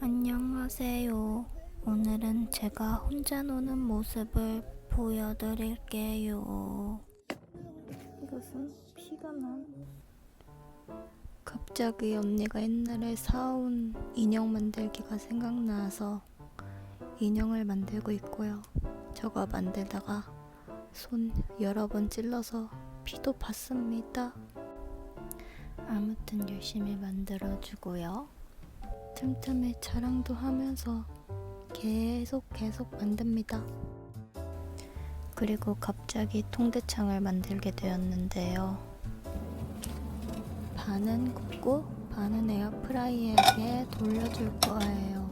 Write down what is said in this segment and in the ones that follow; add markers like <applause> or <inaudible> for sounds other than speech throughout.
안녕하세요. 오늘은 제가 혼자 노는 모습을 보여드릴게요. 이것은 피가 난. 갑자기 언니가 옛날에 사온 인형 만들기가 생각나서 인형을 만들고 있고요. 저거 만들다가 손 여러 번 찔러서 피도 봤습니다. 아무튼 열심히 만들어주고요. 틈틈이 자랑도 하면서 계속 계속 만듭니다. 그리고 갑자기 통대창을 만들게 되었는데요. 반은 굽고 반은 에어프라이어에 돌려줄 거예요.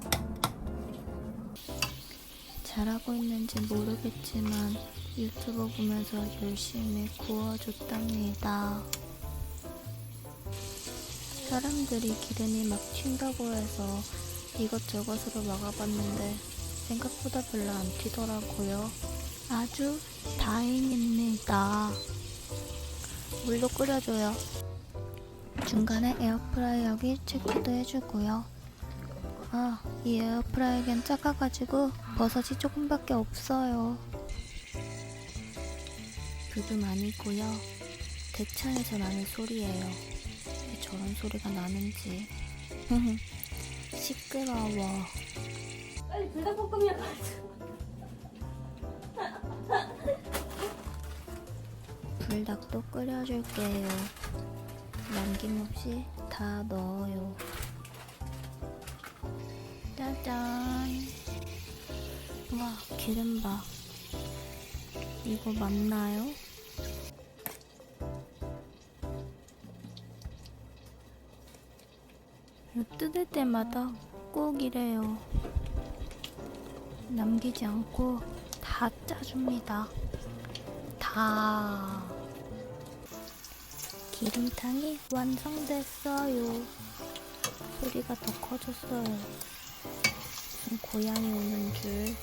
잘하고 있는지 모르겠지만 유튜브 보면서 열심히 구워줬답니다. 사람들이 기름이 막 튄다고 해서 이것저것으로 막아봤는데 생각보다 별로 안 튀더라고요. 아주 다행입니다. 물도 끓여줘요. 중간에 에어프라이어기 체크도 해주고요. 아, 이 에어프라이기는 작아가지고 버섯이 조금밖에 없어요. 그도 아니고요. 대창에서 나는 소리예요. 왜 저런 소리가 나는지. <laughs> 시끄러워. 빨리 불닭볶음면 가져. 불닭도 끓여줄게요. 남김없이 다 넣어요. 짜잔. 와, 기름 봐. 이거 맞나요? 뜯을 때마다 꼭 이래요. 남기지 않고 다 짜줍니다. 다. 기름탕이 완성됐어요. 소리가 더 커졌어요. 고양이 오는 줄.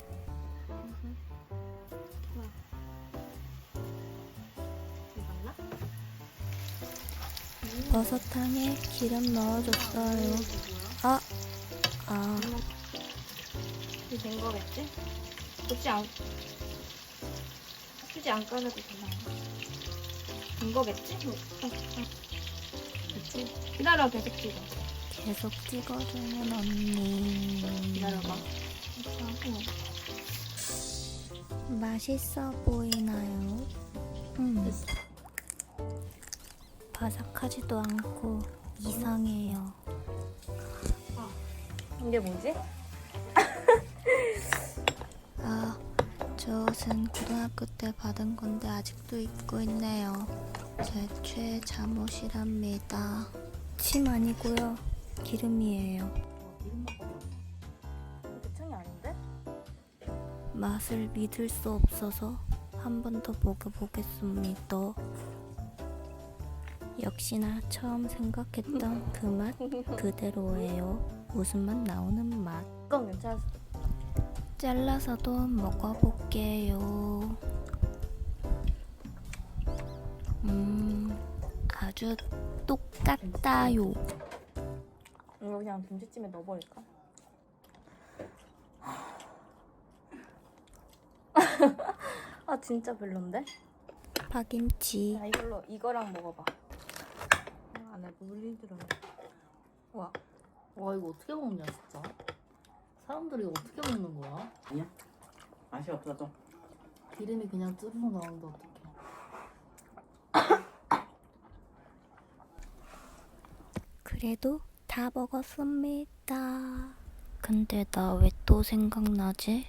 버섯탕에 기름 넣어줬어요. 아, 아, 이된 거겠지? 굳이 안 굳이 안 꺼내도 되나? 된 거겠지? 응, 응, 응. 그치? 기다려 계속 찍어. 계속 찍어주는 언니. 기다려봐. 이렇게 하고 맛있어 보이나요? 음. 됐어. 바삭하지도 않고 이상해요. 이게 뭐지? <laughs> 아, 저 옷은 고등학교 때 받은 건데 아직도 입고 있네요. 제 최애 잠옷이랍니다. 침 아니고요. 기름이에요. 대창이 아닌데? 맛을 믿을 수 없어서 한 번 더 먹어보겠습니다. 역시나 처음 생각했던 그 맛 그대로예요. 웃음만 나오는 맛. 이건 괜찮았어. 잘라서도 먹어볼게요. 음, 아주 똑같다요. 이거 그냥 김치찜에 넣어버릴까? <laughs> 아 진짜 별론데? 파김치. 야 이걸로 이거랑 먹어봐. 아, 안에 물이 들어. 와. 와 이거 어떻게 먹냐 진짜 사람들이 이거 어떻게 먹는 거야? 아니야 맛이 없어도 기름이 그냥 쭈르륵 나오는데 어떡해 그래도 다 먹었습니다. 근데 나 왜 또 생각나지?